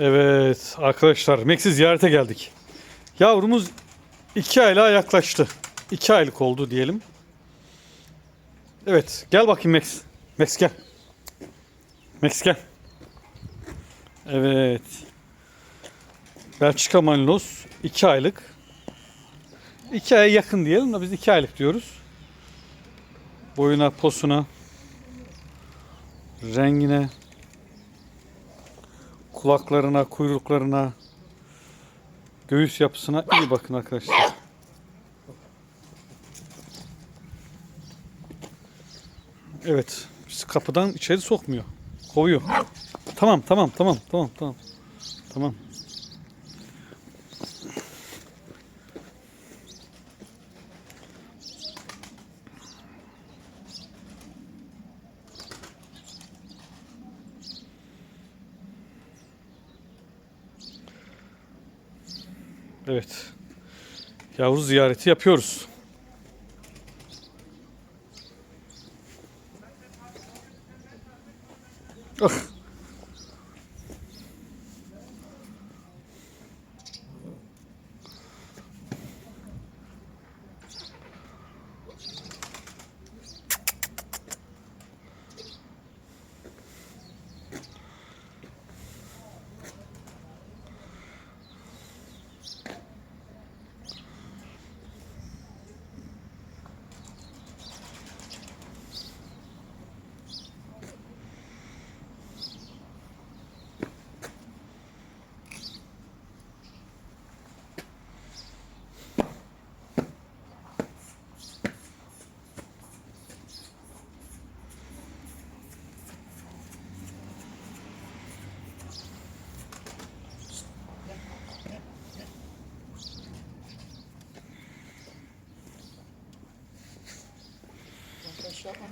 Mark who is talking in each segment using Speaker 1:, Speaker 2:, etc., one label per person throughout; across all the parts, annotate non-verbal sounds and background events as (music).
Speaker 1: Evet arkadaşlar Max'i ziyarete geldik. Yavrumuz iki aylığa yaklaştı. İki aylık oldu diyelim. Evet gel bakayım Max. Max gel. Max gel. Evet. Belçika Malinois iki aylık. İki aya yakın diyelim de biz iki aylık diyoruz. Boyuna, posuna, rengine, kulaklarına, kuyruklarına, göğüs yapısına iyi bakın arkadaşlar. Evet, kapıdan içeri sokmuyor. Kovuyor. Tamam, tamam, tamam, tamam, tamam. Tamam. Evet. Yavru ziyareti yapıyoruz. Ah.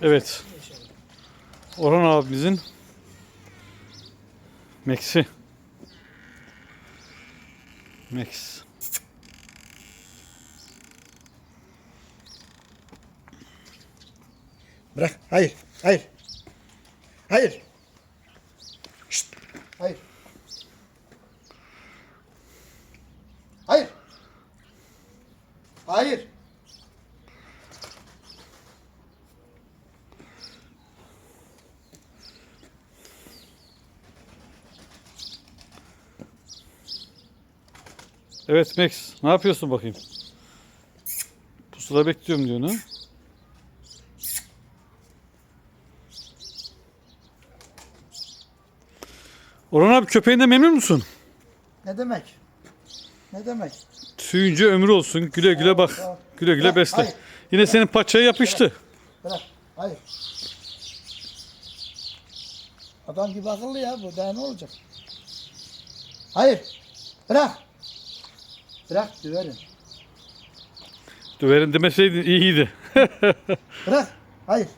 Speaker 1: Evet. Orhan abimizin Max'i. Max.
Speaker 2: Bırak. Hayır. Hayır. Hayır. Şşt. Hayır. Hayır. Hayır.
Speaker 1: Evet Max. Ne yapıyorsun bakayım? Pusula bekliyorum diyor ne? Orhan abi köpeğinden memnun musun?
Speaker 2: Ne demek? Ne demek?
Speaker 1: Tüyünce ömrü olsun. Güle güle bak.
Speaker 2: Tamam.
Speaker 1: Güle güle
Speaker 2: Bırak,
Speaker 1: besle.
Speaker 2: hayır.
Speaker 1: Yine senin paçaya yapıştı.
Speaker 2: Bırak. Hayır. Adam gibi akıllı ya bu. Daha ne olacak? Hayır. Bırak. Bırak. Düverim.
Speaker 1: Döverim demeseydin iyiydi. (laughs)
Speaker 2: Bırak. Hayır.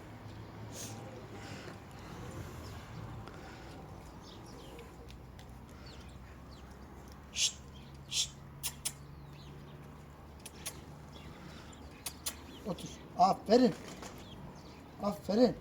Speaker 2: Şşt, şşt. Otur. Aferin. Aferin.